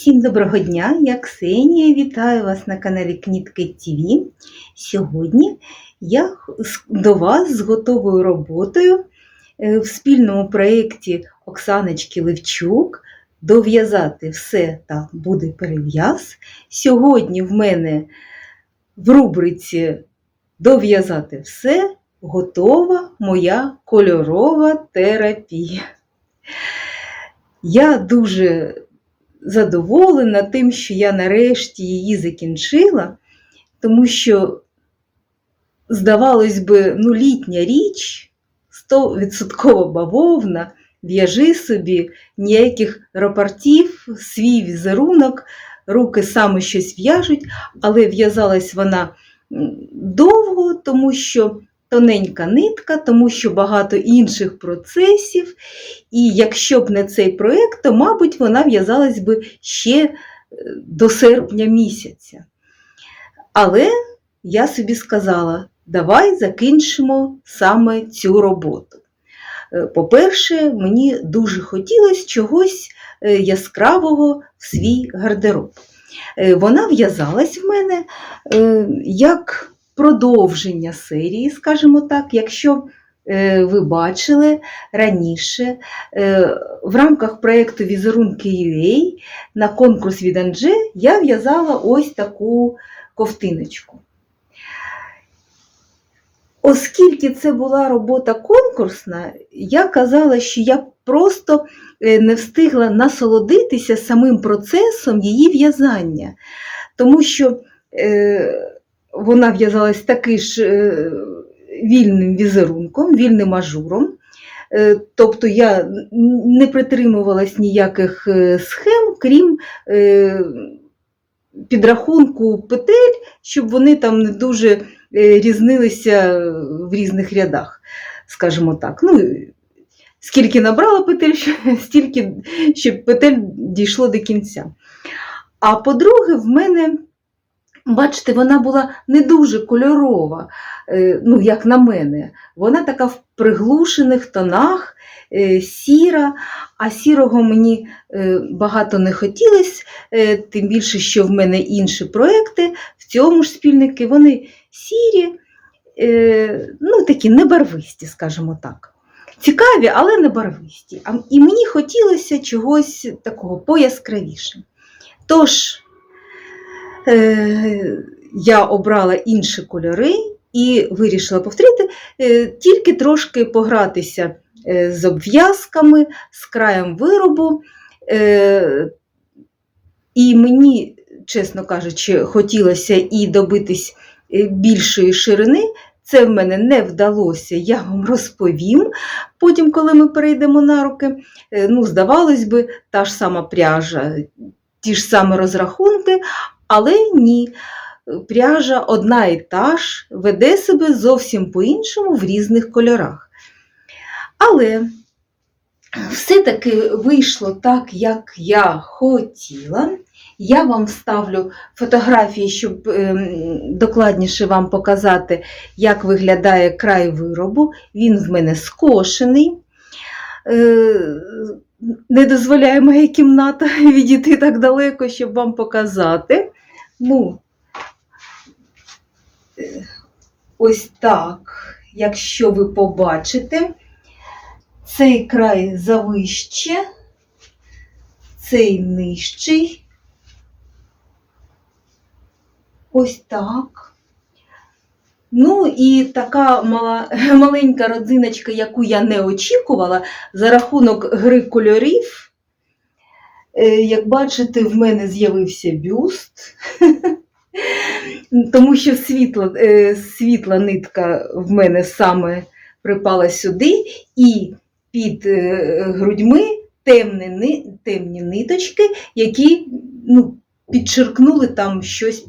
Всім доброго дня, я Ксенія, вітаю вас на каналі Кнітки ТВ. Сьогодні я до вас з готовою роботою е, в спільному проєкті Оксаночки Левчук дов'язати все та буде перев'яз. Сьогодні в мене в рубриці Дов'язати все готова моя кольорова терапія. Я дуже задоволена тим, що я нарешті її закінчила, тому що, здавалось би, ну, літня річ, 100% бавовна, в'яжи собі, ніяких рапортів, свій візерунок, руки саме щось в'яжуть, але в'язалась вона довго, тому що тоненька нитка, тому що багато інших процесів. І якщо б не цей проєкт, то, мабуть, вона в'язалась би ще е, до серпня місяця. Але я собі сказала, давай закінчимо саме цю роботу. Е, По-перше, мені дуже хотілося чогось е, яскравого в свій гардероб. Вона в'язалась в мене як продовження серії, скажімо так, якщо е, ви бачили раніше е, в рамках проєкту Візерунки UA на конкурс від Анже я в'язала ось таку ковтиночку. Оскільки це була робота конкурсна, я казала, що я просто е, не встигла насолодитися самим процесом її в'язання, тому що вона в'язалась таки ж е, вільним візерунком, вільним ажуром. Е, Тобто я не притримувалась ніяких е, схем, крім підрахунку петель, щоб вони там не дуже різнилися в різних рядах, скажімо так. Ну, скільки набрала петель, стільки, щоб петель дійшло до кінця. А по-друге, в мене, бачите, вона була не дуже кольорова, е, ну, як на мене. Вона така в приглушених тонах, е, сіра, а сірого мені е, багато не хотілося, тим більше, що в мене інші проекти, в цьому ж спільники, вони сірі, ну такі небарвисті, скажімо так. Цікаві, але не барвисті. І мені хотілося чогось такого пояскравіше. Тож, я обрала інші кольори і вирішила повторити, е, тільки трошки погратися е, з обв'язками, з краєм виробу. Е, І мені, чесно кажучи, хотілося і добитись е, більшої ширини. Це в мене не вдалося, я вам розповім потім, коли ми перейдемо на руки. Е, Ну, здавалось би, та ж сама пряжа, ті ж самі розрахунки, але ні. Пряжа одна і та ж веде себе зовсім по-іншому в різних кольорах. Але все-таки вийшло так, як я хотіла. Я вам вставлю фотографії, щоб ем, докладніше вам показати, як виглядає край виробу. Він в мене скошений. Е, Не дозволяє моя кімната відійти так далеко, щоб вам показати. Ну, е, ось так, якщо ви побачите, цей край завище, цей нижчий. Ось так. Ну і така мала, маленька родзиночка, яку я не очікувала, за рахунок гри кольорів. Е, Як бачите, в мене з'явився бюст, тому що світла, е, світла нитка в мене саме припала сюди, і під е, грудьми темні, темні ниточки, які ну, підчеркнули там щось,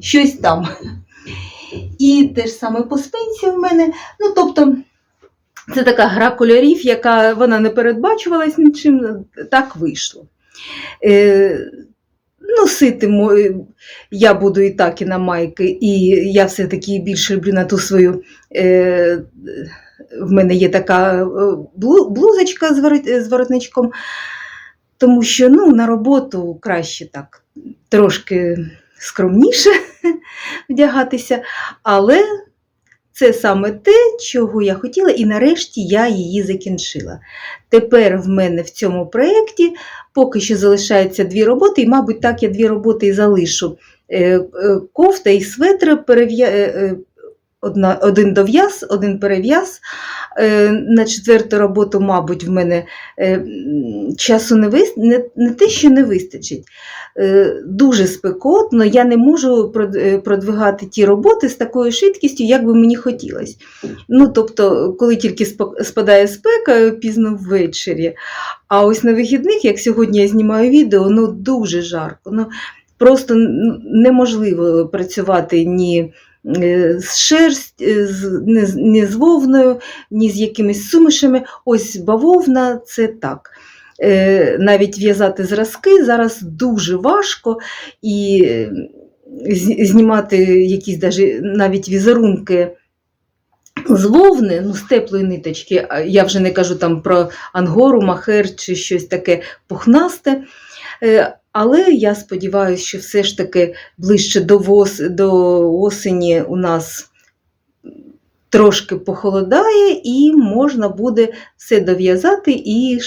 щось там. І те ж саме по спинці в мене. Ну, тобто, це така гра кольорів, яка вона не передбачувалась нічим, так вийшло. Е, носити мо- я буду і так, і на майки, і я все-таки більше люблю на ту свою. Е, в мене є така е, блузочка з воротничком. тому що ну, на роботу краще так трошки скромніше вдягатися, але це саме те, чого я хотіла, і нарешті я її закінчила. Тепер в мене в цьому проєкті поки що залишаються дві роботи, і, мабуть, так я дві роботи і залишу. Е, е, Кофта і светри перев'я... одна- один дов'яз, один перев'яз. Е, На четверту роботу, мабуть, в мене е, часу не, вис... не, не те, що не вистачить. Е, Дуже спекотно, я не можу продвигати ті роботи з такою швидкістю, як би мені хотілося. Ну, тобто, коли тільки спадає спека пізно ввечері. А ось на вихідних, як сьогодні я знімаю відео, ну дуже жарко. Ну, просто неможливо працювати ні з шерсть, е, не, не з вовною, ні з якимись сумішами. Ось бавовна це так. Е, Навіть в'язати зразки зараз дуже важко і е, знімати якісь навіть візерунки з вовни, ну, з теплої ниточки, я вже не кажу там про ангору, махер чи щось таке пухнасте. Але я сподіваюся, що все ж таки ближче до, вос, до осені у нас трошки похолодає, і можна буде все дов'язати і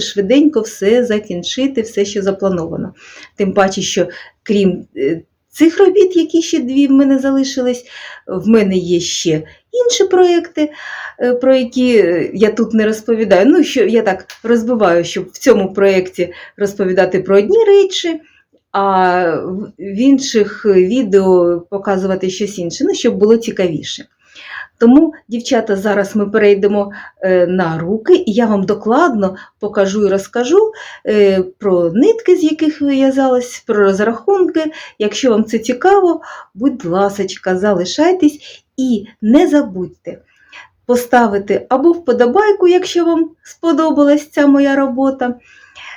швиденько все закінчити, все, що заплановано. Тим паче, що крім е, цих робіт, які ще дві в мене залишились, в мене є ще інші проекти, е, про які е, я тут не розповідаю. Ну, що я так розбиваю, щоб в цьому проєкті розповідати про одні речі, а в- інших відео показувати щось інше, ну, щоб було цікавіше. Тому, дівчата, зараз ми перейдемо е, на руки, і я вам докладно покажу і розкажу е, про нитки, з яких в'язалась, про розрахунки. Якщо вам це цікаво, будь ласочка, залишайтесь і не забудьте поставити або вподобайку, якщо вам сподобалась ця моя робота,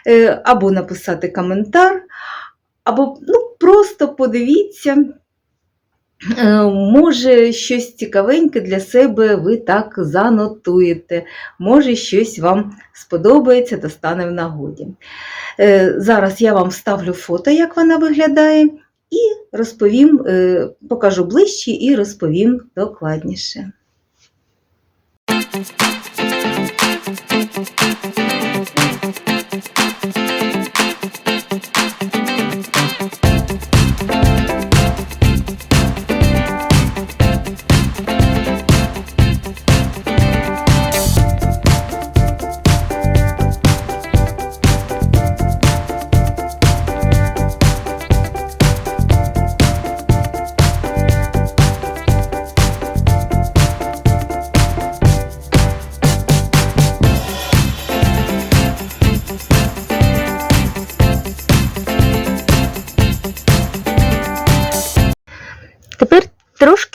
е, або написати коментар, або ну, просто подивіться. Е, Може, щось цікавеньке для себе ви так занотуєте. Може, щось вам сподобається, та стане в нагоді. Е, Зараз я вам ставлю фото, як вона виглядає, і розповім, е, покажу ближче і розповім докладніше.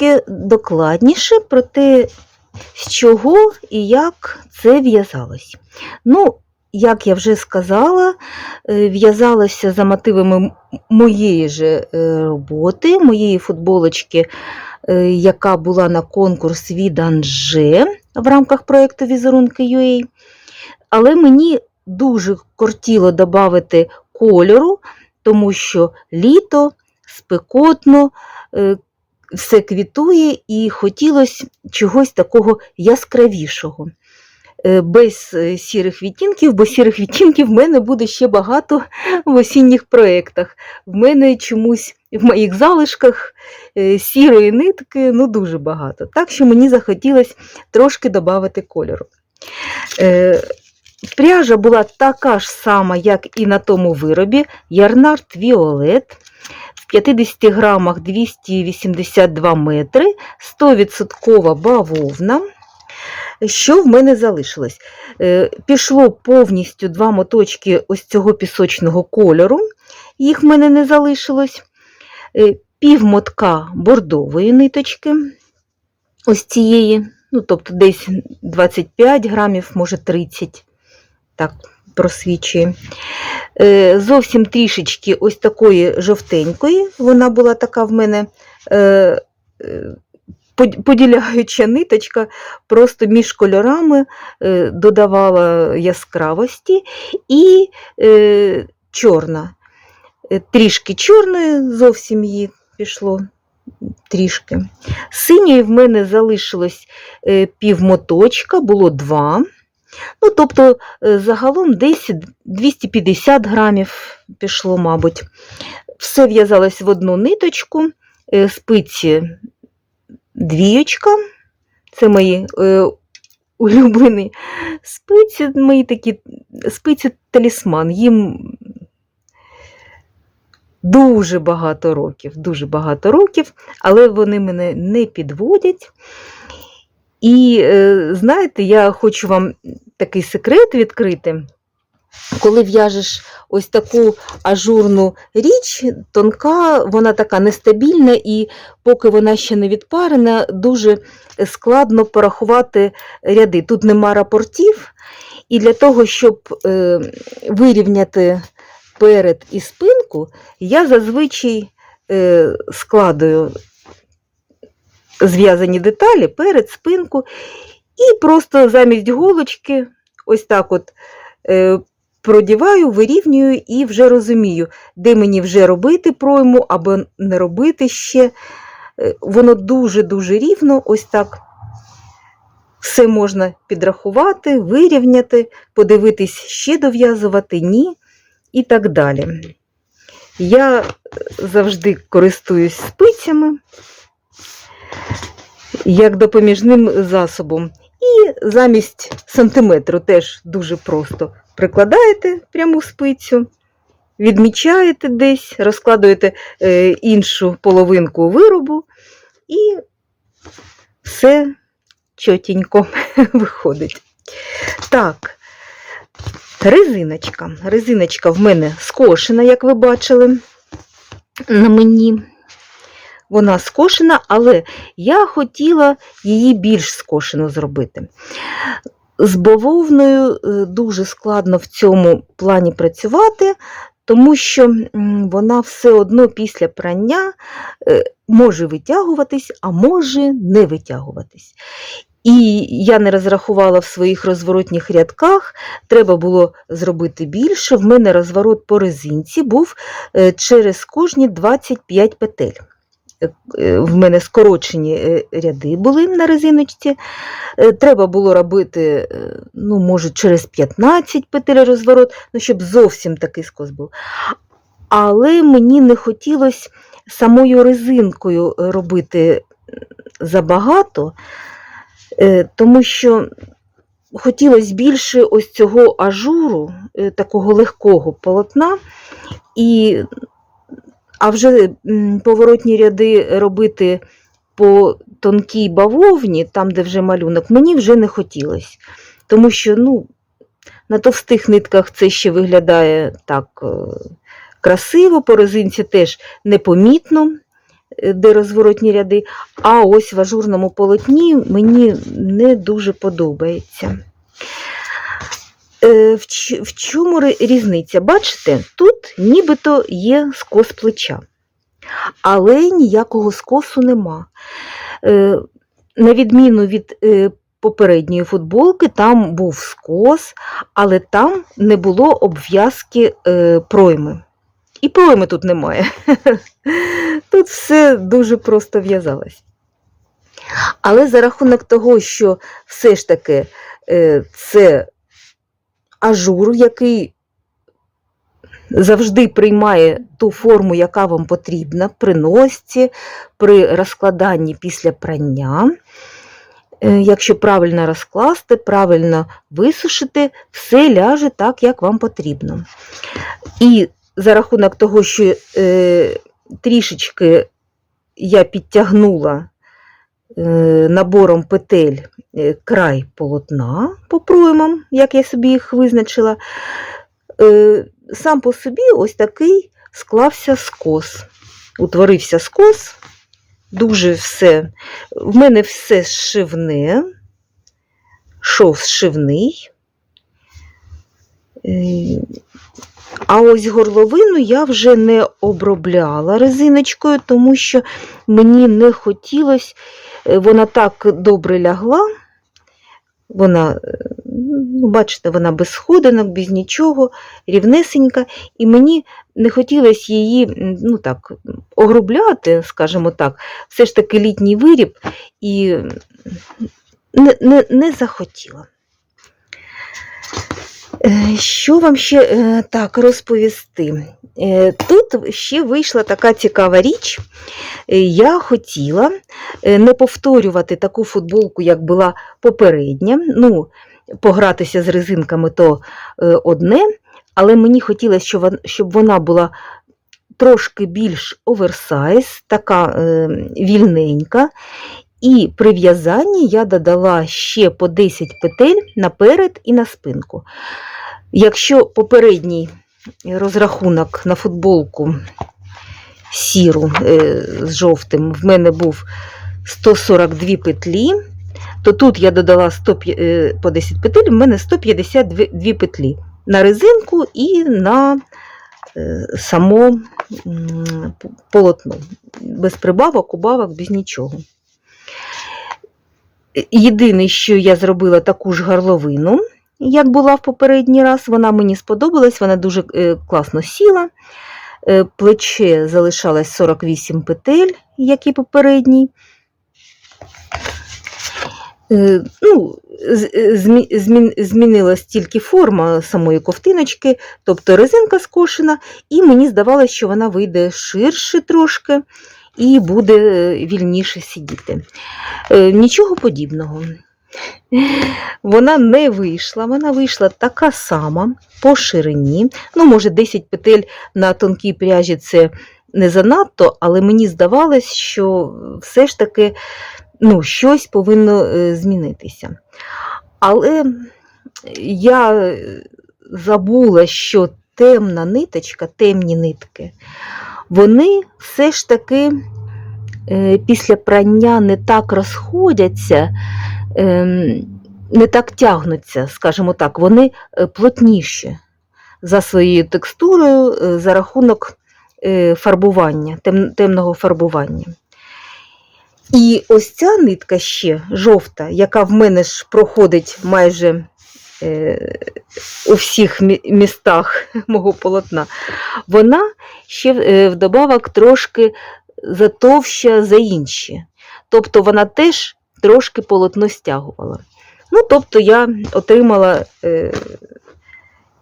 Трошки докладніше про те, з чого і як це в'язалось. Ну, як я вже сказала, е, в'язалося за мотивами моєї же е, роботи, моєї футболочки, е, яка була на конкурс від Анже в рамках проєкту Візерунки UA. Але мені дуже кортіло додати кольору, тому що літо спекотно, все квітує і хотілося чогось такого яскравішого. Е, Без е, сірих відтінків, бо сірих відтінків в мене буде ще багато в осінніх проєктах. В мене чомусь в моїх залишках е, сірої нитки ну, дуже багато. Так що мені захотілося трошки додати кольору. Пряжа була така ж сама, як і на тому виробі Ярнард Віолет. В 50 грамах 282 метри, 100% бавовна. Що в мене залишилось? Е, Пішло повністю два моточки ось цього пісочного кольору, їх в мене не залишилось. Е, Пів мотка бордової ниточки, ось цієї, ну, тобто десь 25 грамів, може 30, так просвічує. Е, Зовсім трішечки ось такої жовтенької, вона була така в мене е, е, под- поділяюча ниточка просто між кольорами додавала яскравості і чорна. Трішки чорної, зовсім її пішло трішки. Синьої в мене залишилось півмоточка, було два. Ну, тобто, е, загалом десь 250 грамів пішло, мабуть. Все в'язалось в одну ниточку, е, спиці двієчка. Це мої е, улюблені спиці, мої такі спиці талісман. Їм дуже багато років, дуже багато років, але вони мене не підводять. І е, знаєте, я хочу вам такий секрет відкрити. Коли в'яжеш ось таку ажурну річ, тонка, вона така нестабільна, і поки вона ще не відпарена, дуже складно порахувати ряди. Тут нема рапортів, і для того, щоб е, вирівняти перед і спинку, я зазвичай е, складую зв'язані деталі перед спинку, і просто замість голочки ось так от е, продіваю, вирівнюю і вже розумію, де мені вже робити пройму або не робити ще. Е, Воно дуже-дуже рівно, ось так. Все можна підрахувати, вирівняти, подивитись, ще дов'язувати, ні, і так далі. Я завжди користуюсь спицями як допоміжним засобом. І замість сантиметру теж дуже просто прикладаєте пряму спицю, відмічаєте десь, розкладуєте е, іншу половинку виробу, і все чотенько виходить. Так, резиночка. Резиночка в мене скошена, як ви бачили на мені. Вона скошена, але я хотіла її більш скошену зробити. З бавовною е, дуже складно в цьому плані працювати, тому що вона все одно після прання е, може витягуватись, а може не витягуватись. І я не розрахувала в своїх розворотніх рядках, треба було зробити більше. В мене розворот по резинці був е, через кожні 25 петель. Е, В мене скорочені е, ряди були на резиночці. Е, Треба було робити, ну, може, через 15 петель розворот, ну, щоб зовсім такий скос був. Але мені не хотілося самою резинкою робити забагато, тому що хотілося більше ось цього ажуру, такого легкого полотна. І, а вже поворотні ряди робити по тонкій бавовні, там, де вже малюнок, мені вже не хотілося. Тому що ну, на товстих нитках це ще виглядає так е, красиво, по резинці теж непомітно, е, де розворотні ряди. А ось в ажурному полотні мені не дуже подобається. Е, В чому різниця? Бачите, тут нібито є скос плеча, але ніякого скосу нема. Е, На відміну від е, попередньої футболки, там був скос, але там не було обв'язки пройми. І пройми тут немає. Тут все дуже просто в'язалось. Але за рахунок того, що все ж таки це ажур, який завжди приймає ту форму, яка вам потрібна при носці, при розкладанні після прання. Е, Якщо правильно розкласти, правильно висушити, все ляже так, як вам потрібно. І за рахунок того, що е, трішечки я підтягнула е, набором петель край полотна по проймам, як я собі їх визначила, е, сам по собі ось такий склався скос. Утворився скос, дуже все. В мене все зшивне, шов зшивний. Е, А ось горловину я вже не обробляла резиночкою, тому що мені не хотілося е, вона так добре лягла. Вона, е, ну, бачите, вона без сходинок, без нічого, рівнесенька, і мені не хотілося її ну, так, огрубляти, скажімо так, все ж таки літній виріб, і не, не, не захотіла. Е, Що вам ще е, так розповісти? Е, Тут ще вийшла така цікава річ. Я хотіла не повторювати таку футболку, як була попередня. Ну, погратися з резинками то одне, але мені хотілося, щоб вона була трошки більш оверсайз, така вільненька. І при в'язанні я додала ще по 10 петель наперед і на спинку. Якщо попередній розрахунок на футболку сіру е, з жовтим в мене був 142 петлі, то тут я додала 100, е, по 10 петель, в мене 152 петлі на резинку і на е, само полотно. Без прибавок, убавок, без нічого. Єдине, що я зробила таку ж горловину, як була в попередній раз, вона мені сподобалась, вона дуже е, класно сіла. Е, Плече залишалось 48 петель, як і попередній. Е, Ну, змінилась тільки форма самої ковтиночки, тобто резинка скошена, і мені здавалося, що вона вийде ширше трошки і буде вільніше сидіти. Е, Нічого подібного. Вона не вийшла, вона вийшла така сама по ширині. Ну, може, 10 петель на тонкій пряжі це не занадто, але мені здавалось, що все ж таки ну, щось повинно е, змінитися. Але я забула, що темна ниточка, темні нитки, вони все ж таки е, після прання не так розходяться, ем, не так тягнуться, скажімо так, вони е, плотніші за своєю текстурою е, за рахунок фарбування, темного фарбування. І ось ця нитка ще жовта, яка в мене ж проходить майже у всіх містах мого полотна, вона ще е, вдобавок трошки затовща за інші. Тобто вона теж трошки полотно стягувала. Ну, тобто я отримала е,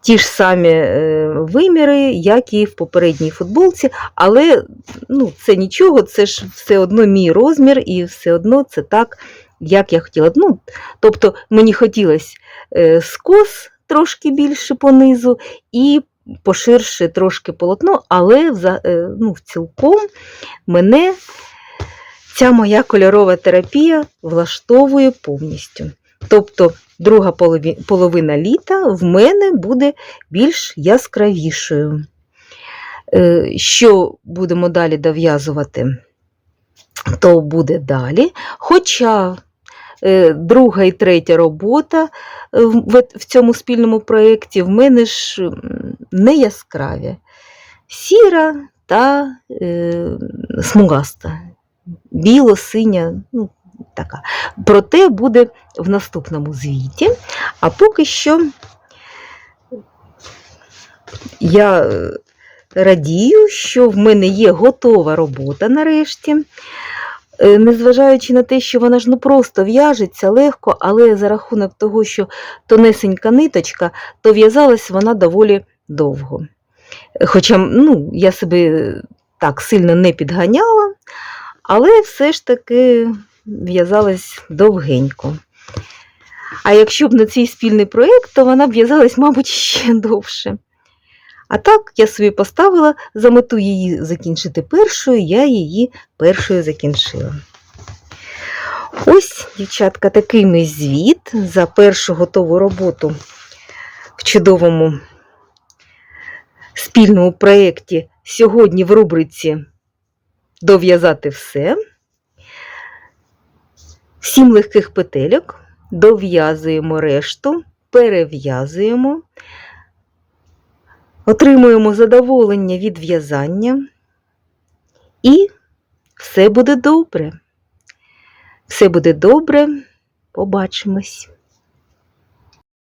ті ж самі е, виміри, як і в попередній футболці, але ну, це нічого, це ж все одно мій розмір, і все одно це так, як я хотіла. Ну, тобто мені хотілося е, скос трошки більше понизу і поширше трошки полотно, але е, ну, цілком мене ця моя кольорова терапія влаштовує повністю. Тобто друга половина літа в мене буде більш яскравішою. Е, Що будемо далі дов'язувати, то буде далі. Хоча друга і третя робота е, в цьому спільному проєкті в мене ж не яскраві. Сіра та е, смугаста, біло-синя, ну, така. Проте буде в наступному звіті. А поки що я е, радію, що в мене є готова робота нарешті. Е, Незважаючи на те, що вона ж ну просто в'яжеться легко, але за рахунок того, що тонесенька ниточка, то в'язалась вона доволі довго. Хоча ну, я себе так сильно не підганяла, але все ж таки в'язалась довгенько. А якщо б на цей спільний проєкт, то вона б в'язалась, мабуть, ще довше. А так, я собі поставила за мету її закінчити першою, я її першою закінчила. Ось, дівчатка, такий мій звіт за першу готову роботу в чудовому спільному проєкті сьогодні в рубриці Дов'язати все. Сім легких петельок, дов'язуємо решту, перев'язуємо, отримуємо задоволення від в'язання, і все буде добре. Все буде добре. Побачимось.